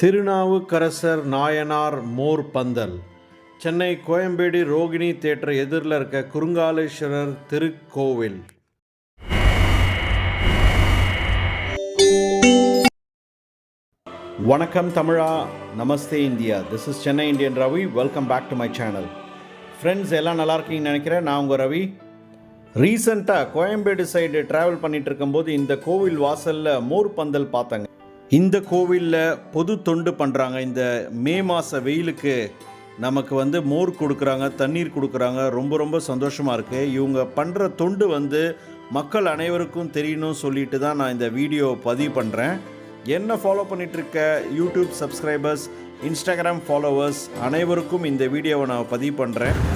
திருநாவுக்கரசர் நாயனார் மோர் பந்தல். சென்னை கோயம்பேடு ரோகிணி தேட்டர் எதிரில் இருக்க குறுங்காலேஸ்வரர் திருக்கோவில். வணக்கம் தமிழா நமஸ்தே India. This is Chennai Indian Ravi welcome back to my channel friends எல்லாம் நல்லா இருக்கீங்கன்னு நினைக்கிறேன். நான் உங்கள் ரவி. ரீசண்டாக கோயம்பேடு சைடு ட்ராவல் பண்ணிகிட்டு இருக்கும்போது இந்த கோவில் வாசலில் மோர் பந்தல் பார்த்தேங்க. இந்த கோவிலில் பொது தொண்டு பண்ணுறாங்க இந்த மே மாத வெயிலுக்கு நமக்கு வந்து மோர் கொடுக்குறாங்க தண்ணீர் கொடுக்குறாங்க. ரொம்ப ரொம்ப சந்தோஷமாக இருக்குது இவங்க பண்ணுற தொண்டு வந்து மக்கள் அனைவருக்கும் தெரியணும்னு சொல்லிட்டு தான் நான் இந்த வீடியோ பதிவு பண்ணுறேன் என்ன ஃபாலோ பண்ணிகிட்ருக்க யூடியூப் சப்ஸ்கிரைபர்ஸ் இன்ஸ்டாகிராம் ஃபாலோவர்ஸ் அனைவருக்கும் இந்த வீடியோவை நான் பதிவு பண்ணுறேன்